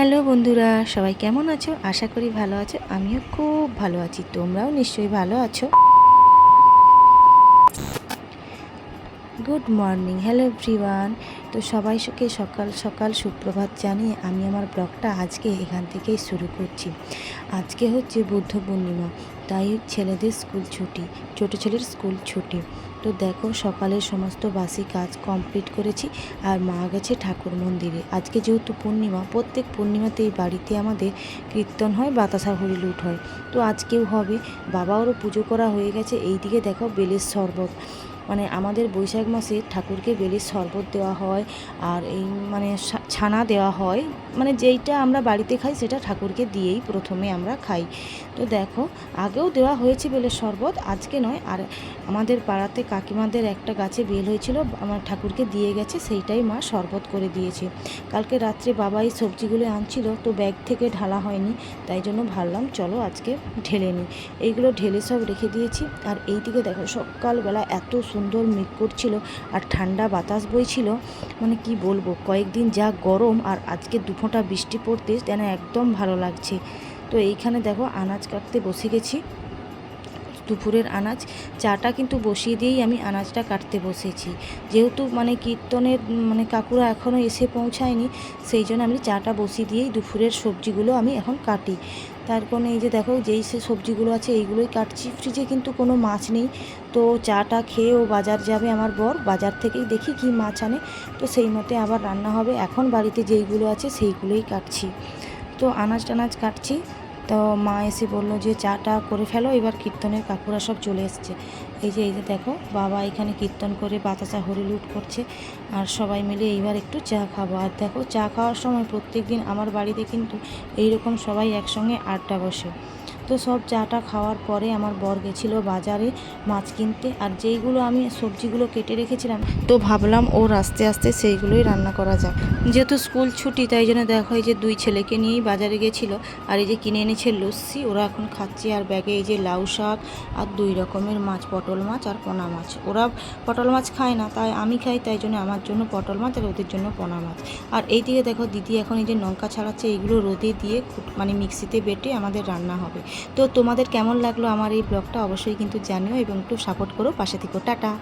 Hello বন্ধুরা, সবাই কেমন আছো? আশা করি ভালো আছো। আমিও খুব ভালো আছি, তোমরাও নিশ্চয়ই ভালো আছো। Good morning, hello everyone. তো সবাইকে সকাল সকাল সুপ্রভাত জানিয়ে আমি আমার ব্লগটা আজকে এখান থেকেই শুরু করছি। আজকে হচ্ছে বুদ্ধ পূর্ণিমা, তাই ছেলেদের স্কুল ছুটি, ছোটো ছেলের স্কুল ছুটি। তো দেখো, সকালের সমস্ত বাসি কাজ কমপ্লিট করেছি আর মা গেছে ঠাকুর মন্দিরে। আজকে যেহেতু পূর্ণিমা, প্রত্যেক পূর্ণিমাতে এই বাড়িতে আমাদের কীর্তন হয়, বাতাসা হরি লুট হয়। তো আজকেও হবে বাবারও পুজো করা হয়ে গেছে। এইদিকে দেখো বেলের শরবত। মানে আমাদের বৈশাখ মাসে ঠাকুরকে বেলের শরবত দেওয়া হয় আর এই মানে ছানা দেওয়া হয়। মানে যেইটা আমরা বাড়িতে খাই সেটা ঠাকুরকে দিয়েই প্রথমে আমরা খাই। তো দেখো, আগেও দেওয়া হয়েছে বেলের শরবত, আজকে নয়। আর আমাদের পাড়াতে কাকিমাদের একটা গাছে বেল হয়েছিল আমার ঠাকুরকে দিয়ে গেছে, সেইটাই মা শরবত করে দিয়েছে। কালকে রাত্রে বাবা এই সবজিগুলো আনছিল, তো ব্যাগ থেকে ঢালা হয়নি, তাই জন্য ভাবলাম চলো আজকে ঢেলে নিই। এইগুলো ঢেলে সব রেখে দিয়েছি। আর এইদিকে দেখো, সকালবেলা এত সুন্দর মেঘ করছিল আর ঠান্ডা বাতাস বইছিল মানে কি বলব, কয়েকদিন যা গরম আর আজকে দুফোঁটা বৃষ্টি পড়তে যেন একদম ভালো লাগছে। তো এইখানে দেখো, আনাজ কাটতে বসে গেছি। দুপুরের আনাজ, চাটা কিন্তু বসিয়ে দিয়েই আমি আনাজটা কাটতে বসেছি। যেহেতু মানে কীর্তনের মানে কাকুরা এখনও এসে পৌঁছায়নি, সেই জন্য আমি চাটা বসিয়ে দিয়েই দুপুরের সবজিগুলো আমি এখন কাটি। তার কোনো এই যে দেখো, যেই সে সবজিগুলো আছে এইগুলোই কাটছি। ফ্রিজে কিন্তু কোনো মাছ নেই। তো চাটা খেয়ে ও বাজার যাবে আমার বর। বাজার থেকেই দেখি কি মাছ আনে। তো সেই মতে আবার রান্না হবে। এখন বাড়িতে যেইগুলো আছে সেইগুলোই কাটছি। তো আনাজ টানাজ কাটছি। তো মা এসে বলল যে, চাটা করে ফেলো। এবার কীর্তনের কাকুরা সব চলে এসছে। এই যে এই যে দেখো, বাবা এখানে কীর্তন করে বাতাসা হরি লুট করছে আর সবাই মিলে এইবার একটু চা খাব। আর দেখো, চা খাওয়ার সময় প্রত্যেক দিন আমার বাড়িতে কিন্তু এইরকম সবাই একসঙ্গে আড্ডা বসে। তো সব চাটা খাওয়ার পরে আমার বর গেছিল বাজারে মাছ কিনতে, আর যেইগুলো আমি সবজিগুলো কেটে রেখেছিলাম, তো ভাবলাম ওর আস্তে আস্তে সেইগুলোই রান্না করা যাক। যেহেতু স্কুল ছুটি, তাই জন্য দেখো এই যে দুই ছেলেকে নিয়েই বাজারে গেছিল, আর এই যে কিনে এনেছে লস্যি, ওরা এখন খাচ্ছে আর ব্যাগে এই যে লাউ শাক, আর দুই রকমের মাছ, পটল মাছ আর পোনা মাছ। ওরা পটল মাছ খায় না, তাই আমি খাই, তাই জন্য আমার জন্য পটল মাছ আর ওদের জন্য পোনা মাছ। আর এই দিকে দেখো দিদি এখন এই যে লঙ্কা ছাড়াচ্ছে, এইগুলো রোদে দিয়ে মানে মিক্সিতে বেটে আমাদের রান্না হবে। তো তোমাদের কেমন লাগল আমার এই ব্লগটা অবশ্যই কিন্তু জানিও এবং একটু সাপোর্ট করো, পাশে থেকো টাটা।